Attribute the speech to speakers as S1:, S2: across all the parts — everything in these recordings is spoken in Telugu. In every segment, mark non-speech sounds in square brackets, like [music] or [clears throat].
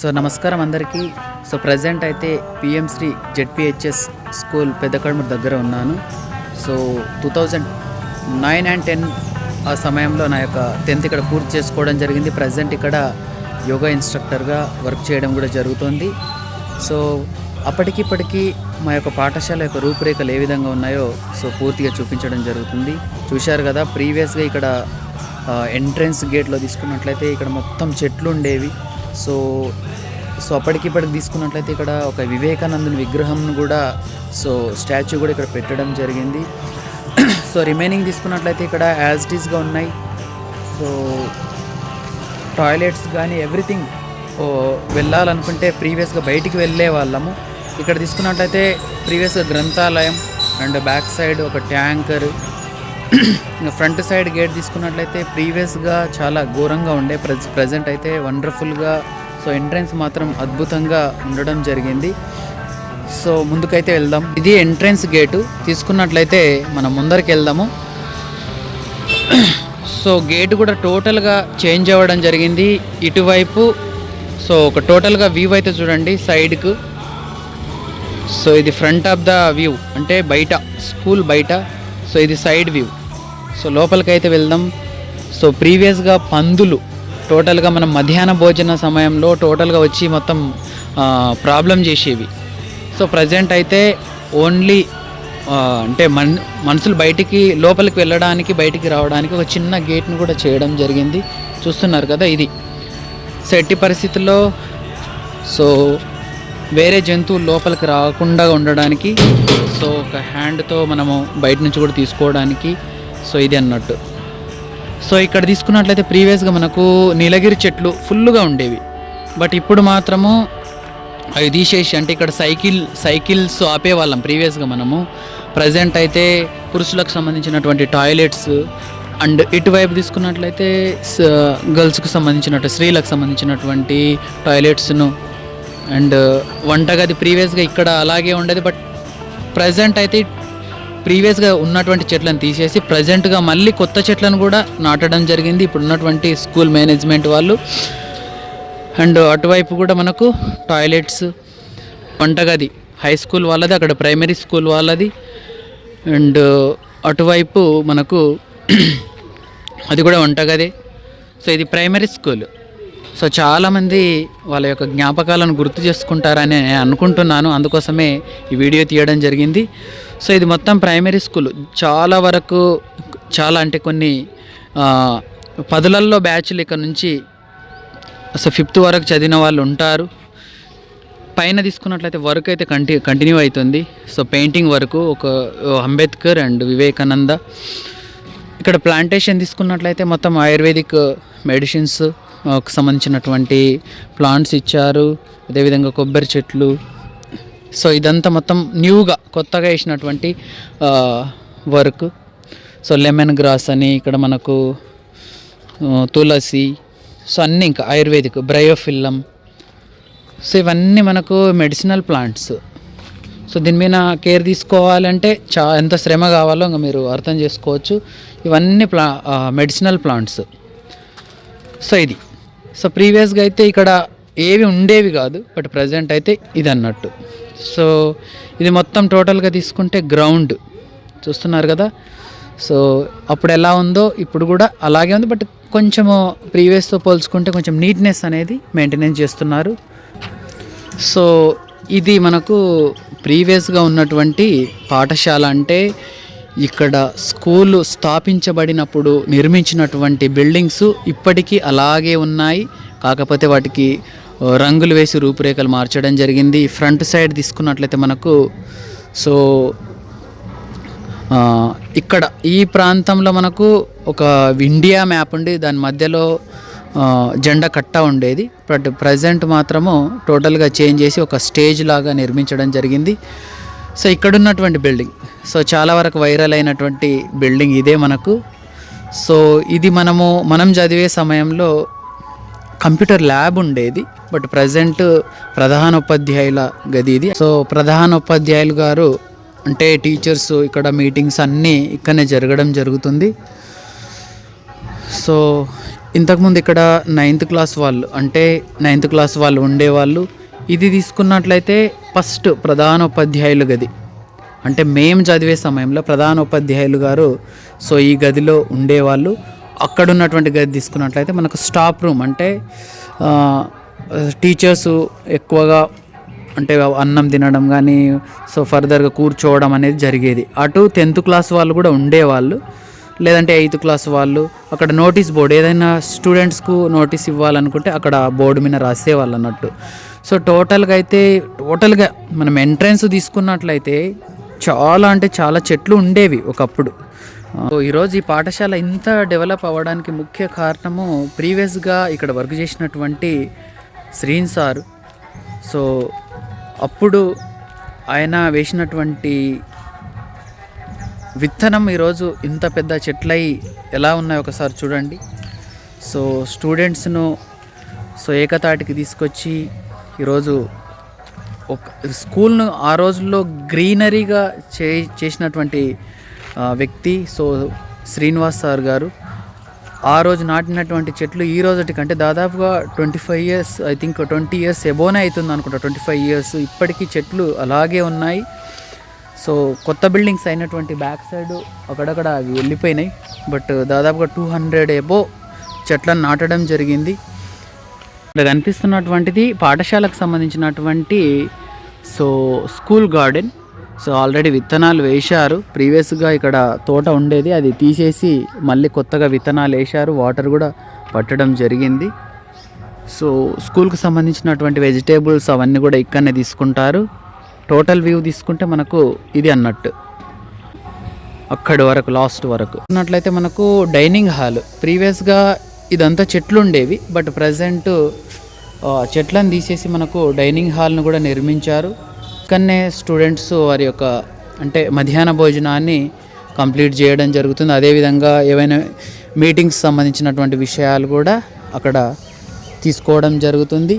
S1: సో నమస్కారం అందరికీ. సో ప్రజెంట్ అయితే PM Shri ZPHS school Peddakadamuru దగ్గర ఉన్నాను. So two thousand nine and ten ఆ సమయంలో నా యొక్క టెన్త్ ఇక్కడ పూర్తి చేసుకోవడం జరిగింది. ప్రజెంట్ ఇక్కడ యోగా ఇన్స్ట్రక్టర్గా వర్క్ చేయడం కూడా జరుగుతుంది. సో అప్పటికిప్పటికీ మా యొక్క పాఠశాల యొక్క రూపురేఖలు ఏ విధంగా ఉన్నాయో సో పూర్తిగా చూపించడం జరుగుతుంది. చూశారు కదా ప్రీవియస్గా ఇక్కడ ఎంట్రన్స్ గేట్లో తీసుకున్నట్లయితే ఇక్కడ మొత్తం చెట్లు ఉండేవి. సో సో అప్పటికిప్పటికి తీసుకున్నట్లయితే ఇక్కడ ఒక వివేకానందుని విగ్రహంను కూడా సో స్టాచ్యూ కూడా ఇక్కడ పెట్టడం జరిగింది. [clears throat] సో రిమైనింగ్ తీసుకున్నట్లయితే ఇక్కడ యాజ్ ఇట్ ఉన్నాయి. సో టాయిలెట్స్ కానీ ఎవ్రీథింగ్ వెళ్ళాలనుకుంటే ప్రీవియస్గా బయటికి వెళ్ళే వాళ్ళము. ఇక్కడ తీసుకున్నట్లయితే ప్రీవియస్గా గ్రంథాలయం అండ్ బ్యాక్ సైడ్ ఒక ట్యాంకర్ ఫ్రంట్ సైడ్ గేట్ తీసుకున్నట్లయితే ప్రీవియస్గా చాలా ఘోరంగా ఉండే ప్రజ ప్రజెంట్ అయితే వండర్ఫుల్గా సో ఎంట్రన్స్ మాత్రం అద్భుతంగా ఉండడం జరిగింది. సో ముందుకైతే వెళ్దాం. ఇది ఎంట్రన్స్ గేటు. తీసుకున్నట్లయితే మనం ముందరికి వెళ్దాము. సో గేట్ కూడా టోటల్గా చేంజ్ అవ్వడం జరిగింది ఇటువైపు. సో ఒక టోటల్గా వ్యూ అయితే చూడండి సైడ్కు. సో ఇది ఫ్రంట్ ఆఫ్ ద వ్యూ అంటే బయట స్కూల్ బయట. సో ఇది సైడ్ వ్యూ. సో లోపలికి అయితే వెళ్దాం. సో ప్రీవియస్గా పందులు టోటల్గా మనం మధ్యాహ్న భోజన సమయంలో టోటల్గా వచ్చి మొత్తం ప్రాబ్లం చేసేవి. సో ప్రజెంట్ అయితే ఓన్లీ అంటే మన్ మనుషులు బయటికి లోపలికి వెళ్ళడానికి బయటికి రావడానికి ఒక చిన్న గేట్ను కూడా చేయడం జరిగింది. చూస్తున్నారు కదా ఇది. సో ఎట్టి పరిస్థితుల్లో సో వేరే జంతువులు లోపలికి రాకుండా ఉండడానికి సో ఒక హ్యాండ్తో మనము బయట నుంచి కూడా తీసుకోవడానికి సో ఇది అన్నట్టు. సో ఇక్కడ తీసుకున్నట్లయితే ప్రీవియస్గా మనకు నీలగిరి చెట్లు ఫుల్గా ఉండేవి. బట్ ఇప్పుడు మాత్రము అవి తీసేసి అంటే ఇక్కడ సైకిల్ సైకిల్స్ ఆపేవాళ్ళం ప్రీవియస్గా మనము. ప్రజెంట్ అయితే పురుషులకు సంబంధించినటువంటి టాయిలెట్స్ అండ్ ఇటువైపు తీసుకున్నట్లయితే గర్ల్స్కు సంబంధించినట్టు స్త్రీలకు సంబంధించినటువంటి టాయిలెట్స్ను. అండ్ వంటగది ప్రీవియస్గా ఇక్కడ అలాగే ఉండేది. బట్ ప్రజెంట్ అయితే ప్రీవియస్గా ఉన్నటువంటి చెట్లను తీసేసి ప్రజెంట్గా మళ్ళీ కొత్త చెట్లను కూడా నాటడం జరిగింది. ఇప్పుడు ఉన్నటువంటి స్కూల్ మేనేజ్మెంట్ వాళ్ళు. అండ్ అటువైపు కూడా మనకు టాయిలెట్స్ వంటగది హై స్కూల్ వాళ్ళది అక్కడ ప్రైమరీ స్కూల్ వాళ్ళది. అండ్ అటువైపు మనకు [clears throat] అది కూడా వంటగది. సో ఇది ప్రైమరీ స్కూల్. సో చాలామంది వాళ్ళ యొక్క జ్ఞాపకాలను గుర్తు చేసుకుంటారని నేను అనుకుంటున్నాను. అందుకోసమే ఈ వీడియో తీయడం జరిగింది. సో ఇది మొత్తం ప్రైమరీ స్కూల్. చాలా వరకు చాలా అంటే కొన్ని పదులల్లో బ్యాచ్లు ఇక్కడ నుంచి సో ఫిఫ్త్ వరకు చదివిన వాళ్ళు ఉంటారు. పైన తీసుకున్నట్లయితే వర్క్ అయితే కంటి కంటిన్యూ అవుతుంది. సో పెయింటింగ్ వరకు ఒక అంబేద్కర్ అండ్ వివేకానంద. ఇక్కడ ప్లాంటేషన్ తీసుకున్నట్లయితే మొత్తం ఆయుర్వేదిక్ మెడిసిన్స్ సంబంధించినటువంటి ప్లాంట్స్ ఇచ్చారు. అదేవిధంగా కొబ్బరి చెట్లు సో ఇదంతా మొత్తం న్యూగా కొత్తగా వేసినటువంటి వర్క్. సో లెమన్ గ్రాస్ అని ఇక్కడ మనకు తులసి సో అన్నీ ఇంకా ఆయుర్వేదిక్ బ్రయోఫిల్లం. సో ఇవన్నీ మనకు మెడిసినల్ ప్లాంట్స్. సో దీని మీద కేర్ తీసుకోవాలంటే చా ఎంత శ్రమ కావాలో ఇంకా మీరు అర్థం చేసుకోవచ్చు. ఇవన్నీ ప్లా మెడిసినల్ ప్లాంట్స్. సో ఇది. సో ప్రీవియస్గా అయితే ఇక్కడ ఏవి ఉండేవి కాదు బట్ ప్రజెంట్ అయితే ఇది అన్నట్టు సో ఇది మొత్తం టోటల్గా తీసుకుంటే గ్రౌండ్. చూస్తున్నారు కదా? సో అప్పుడు ఎలా ఉందో ఇప్పుడు కూడా అలాగే ఉంది బట్ కొంచెము ప్రీవియస్తో పోల్చుకుంటే కొంచెం నీట్నెస్ అనేది మెయింటెనెన్స్ చేస్తున్నారు. సో ఇది మనకు ప్రీవియస్గా ఉన్నటువంటి పాఠశాల అంటే ఇక్కడ స్కూలు స్థాపించబడినప్పుడు నిర్మించినటువంటి బిల్డింగ్స్ ఇప్పటికీ అలాగే ఉన్నాయి. కాకపోతే వాటికి రంగులు వేసి రూపురేఖలు మార్చడం జరిగింది. ఫ్రంట్ సైడ్ తీసుకున్నట్లయితే మనకు సో ఇక్కడ ఈ ప్రాంతంలో మనకు ఒక ఇండియా మ్యాప్ ఉండి దాని మధ్యలో జెండా కట్ట ఉండేది. బట్ ప్రజెంట్ మాత్రము టోటల్గా చేంజ్ చేసి ఒక స్టేజ్ లాగా నిర్మించడం జరిగింది. సో ఇక్కడ ఉన్నటువంటి బిల్డింగ్ సో చాలా వరకు వైరల్ అయినటువంటి బిల్డింగ్ ఇదే మనకు. సో ఇది మనము మనం చదివే సమయంలో కంప్యూటర్ ల్యాబ్ ఉండేది. బట్ ప్రజెంట్ ప్రధాన ఉపాధ్యాయుల గది ఇది. సో ప్రధాన ఉపాధ్యాయులు గారు అంటే టీచర్స్ ఇక్కడ మీటింగ్స్ అన్నీ ఇక్కడనే జరగడం జరుగుతుంది. సో ఇంతకుముందు ఇక్కడ నైన్త్ క్లాస్ వాళ్ళు అంటే నైన్త్ క్లాస్ వాళ్ళు ఉండేవాళ్ళు. ఇది తీసుకున్నట్లయితే ఫస్ట్ ప్రధానోపాధ్యాయులు గది. అంటే మేము చదివే సమయంలో ప్రధాన ఉపాధ్యాయులు గారు సో ఈ గదిలో ఉండేవాళ్ళు. అక్కడ ఉన్నటువంటి గది తీసుకున్నట్లయితే మనకు స్టాప్ రూమ్ అంటే టీచర్స్ ఎక్కువగా అంటే అన్నం తినడం కానీ సో ఫర్దర్గా కూర్చోవడం అనేది జరిగేది. అటు టెన్త్ క్లాస్ వాళ్ళు కూడా ఉండేవాళ్ళు. లేదంటే ఎయిత్ క్లాస్ వాళ్ళు. అక్కడ నోటీస్ బోర్డు ఏదైనా స్టూడెంట్స్కు నోటీస్ ఇవ్వాలనుకుంటే అక్కడ బోర్డు మీద రాసేవాళ్ళు అన్నట్టు. సో టోటల్గా అయితే టోటల్గా మనం ఎంట్రన్స్ తీసుకున్నట్లయితే చాలా అంటే చాలా చెట్లు ఉండేవి ఒకప్పుడు. సో ఈరోజు ఈ పాఠశాల ఇంత డెవలప్ అవ్వడానికి ముఖ్య కారణము ప్రీవియస్గా ఇక్కడ వర్క్ చేసినటువంటి శ్రీన్ సార్. సో అప్పుడు ఆయన వేసినటువంటి విత్తనం ఈరోజు ఇంత పెద్ద చెట్లై ఎలా ఉన్నాయి ఒకసారి చూడండి. సో స్టూడెంట్స్ను సో ఏకతాటికి తీసుకొచ్చి ఈరోజు ఒక స్కూల్ను ఆ రోజుల్లో గ్రీనరీగా చే చేసినటువంటి వ్యక్తి సో శ్రీనివాస్ సార్ గారు. ఆ రోజు నాటినటువంటి చెట్లు ఈ రోజుటి కంటే దాదాపుగా twenty five years I think twenty years ఎబోనే అవుతుంది అనుకుంటా. ట్వంటీ ఫైవ్ ఇయర్స్ ఇప్పటికీ చెట్లు అలాగే ఉన్నాయి. సో కొత్త బిల్డింగ్స్ అయినటువంటి బ్యాక్ సైడ్ అక్కడక్కడ అవి వెళ్ళిపోయినాయి. బట్ దాదాపుగా టూ హండ్రెడ్ ఎబో చెట్లను నాటడం జరిగింది. ఇక్కడ కనిపిస్తున్నటువంటిది పాఠశాలకు సంబంధించినటువంటి so school garden so already విత్తనాలు వేశారు. ప్రీవియస్గా ఇక్కడ తోట ఉండేది. అది తీసేసి మళ్ళీ కొత్తగా విత్తనాలు వేశారు. వాటర్ కూడా పట్టడం జరిగింది. సో స్కూల్కి సంబంధించినటువంటి వెజిటేబుల్స్ అవన్నీ కూడా ఇక్కడనే తీసుకుంటారు. టోటల్ వ్యూ తీసుకుంటే మనకు ఇది అన్నట్టు. అక్కడి వరకు లాస్ట్ వరకు. ఉన్నట్లయితే మనకు డైనింగ్ హాల్. ప్రీవియస్గా ఇదంతా చెట్లు ఉండేవి. బట్ ప్రజెంట్ చెట్లను తీసేసి మనకు డైనింగ్ హాల్ను కూడా నిర్మించారు. ఇక్కడనే స్టూడెంట్స్ వారి యొక్క అంటే మధ్యాహ్న భోజనాన్ని కంప్లీట్ చేయడం జరుగుతుంది. అదేవిధంగా ఏవైనా మీటింగ్స్ సంబంధించినటువంటి విషయాలు కూడా అక్కడ తీసుకోవడం జరుగుతుంది.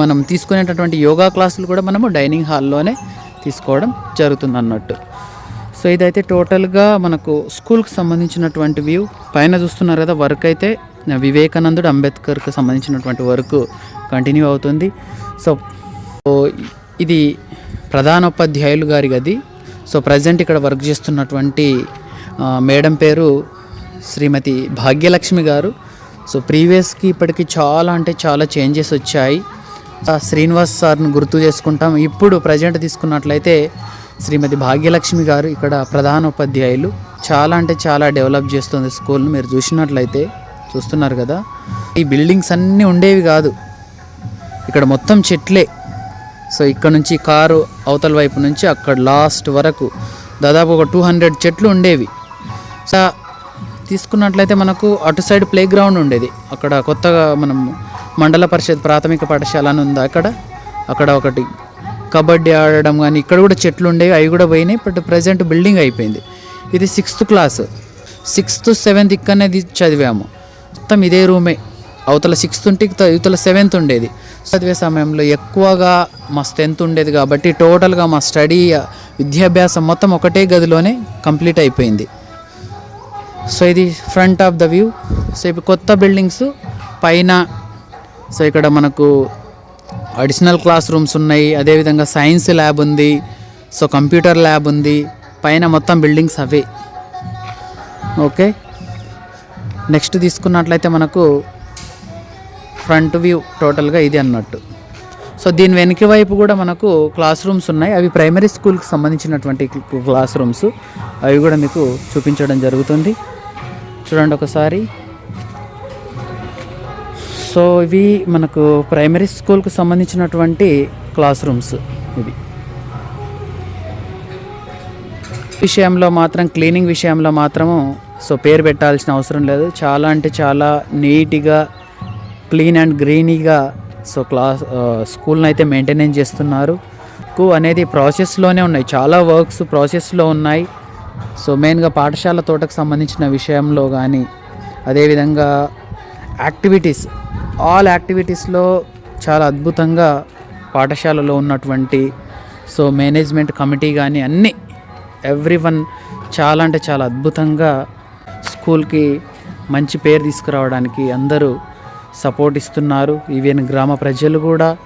S1: మనం తీసుకునేటటువంటి యోగా క్లాసులు కూడా మనము డైనింగ్ హాల్లోనే తీసుకోవడం జరుగుతుంది అన్నట్టు. సో ఇదైతే టోటల్గా మనకు స్కూల్కి సంబంధించినటువంటి వ్యూ పైన చూస్తున్నారు కదా వర్క్ అయితే వివేకానందుడు అంబేద్కర్కి సంబంధించినటువంటి వర్క్ కంటిన్యూ అవుతుంది. సో ఇది ప్రధానోపాధ్యాయులు గారి గది. సో ప్రజెంట్ ఇక్కడ వర్క్ చేస్తున్నటువంటి మేడం పేరు శ్రీమతి భాగ్యలక్ష్మి గారు. సో ప్రీవియస్కి ఇప్పటికి చాలా అంటే చాలా చేంజెస్ వచ్చాయి. శ్రీనివాస్ సార్ను గుర్తు చేసుకుంటాం. ఇప్పుడు ప్రజెంట్ తీసుకున్నట్లయితే శ్రీమతి భాగ్యలక్ష్మి గారు ఇక్కడ ప్రధాన ఉపాధ్యాయులు చాలా అంటే చాలా డెవలప్ చేస్తుంది స్కూల్ను. మీరు చూసినట్లయితే చూస్తున్నారు కదా. ఈ బిల్డింగ్స్ అన్నీ ఉండేవి కాదు. ఇక్కడ మొత్తం చెట్లే. సో ఇక్కడ నుంచి కారు అవతల వైపు నుంచి అక్కడ లాస్ట్ వరకు దాదాపు ఒక టూ హండ్రెడ్ చెట్లు ఉండేవి. సో తీసుకున్నట్లయితే మనకు అటు సైడ్ ప్లే గ్రౌండ్ ఉండేది. అక్కడ కొత్తగా మనం మండల పరిషత్ ప్రాథమిక పాఠశాల అని ఉంది అక్కడ. అక్కడ ఒకటి కబడ్డీ ఆడడం కానీ ఇక్కడ కూడా చెట్లు ఉండేవి అవి కూడా పోయినాయి బట్ ప్రజెంట్ బిల్డింగ్ అయిపోయింది. ఇది సిక్స్త్ క్లాస్. సిక్స్త్ సెవెంత్ ఇక్కడనే చదివాము. మొత్తం ఇదే రూమే. అవతల సిక్స్త్ ఉంటే ఇవతల సెవెంత్ ఉండేది. చదివే సమయంలో ఎక్కువగా మా స్ట్రెంత్ ఉండేది కాబట్టి టోటల్గా మా స్టడీ విద్యాభ్యాసం మొత్తం ఒకటే గదిలోనే కంప్లీట్ అయిపోయింది. సో ఇది front of the view so ఇప్పుడు కొత్త బిల్డింగ్స్ పైన సో ఇక్కడ మనకు అడిషనల్ క్లాస్ రూమ్స్ ఉన్నాయి. అదేవిధంగా సైన్స్ ల్యాబ్ ఉంది. సో కంప్యూటర్ ల్యాబ్ ఉంది. పైన మొత్తం బిల్డింగ్స్ అవే. ఓకే నెక్స్ట్ తీసుకున్నట్లయితే మనకు ఫ్రంట్ వ్యూ టోటల్గా ఇది అన్నట్టు. సో దీని వెనక వైపు కూడా మనకు క్లాస్ రూమ్స్ ఉన్నాయి. అవి ప్రైమరీ స్కూల్కి సంబంధించినటువంటి క్లాస్ రూమ్స్. అవి కూడా మీకు చూపించడం జరుగుతుంది. చూడండి ఒకసారి. సో ఇవి మనకు ప్రైమరీ స్కూల్కి సంబంధించినటువంటి క్లాస్ రూమ్స్ ఇవి. విషయంలో మాత్రం క్లీనింగ్ విషయంలో మాత్రము సో పేరు పెట్టాల్సిన అవసరం లేదు. చాలా అంటే చాలా నీట్గా క్లీన్ అండ్ గ్రీనీగా సో క్లాస్ స్కూల్ని అయితే మెయింటెనెన్స్ చేస్తున్నారు. కు అనేది ప్రాసెస్లోనే ఉన్నాయి. చాలా వర్క్స్ ప్రాసెస్లో ఉన్నాయి. సో మెయిన్గా పాఠశాల తోటకు సంబంధించిన విషయంలో కానీ అదేవిధంగా యాక్టివిటీస్ ఆల్ యాక్టివిటీస్లో చాలా అద్భుతంగా పాఠశాలలో ఉన్నటువంటి సో మేనేజ్మెంట్ కమిటీ కానీ అన్నీ ఎవ్రీ వన్ చాలా అంటే చాలా అద్భుతంగా స్కూల్కి మంచి పేరు తీసుకురావడానికి అందరూ సపోర్ట్ ఇస్తున్నారు. ఈవెన్ గ్రామ ప్రజలు కూడా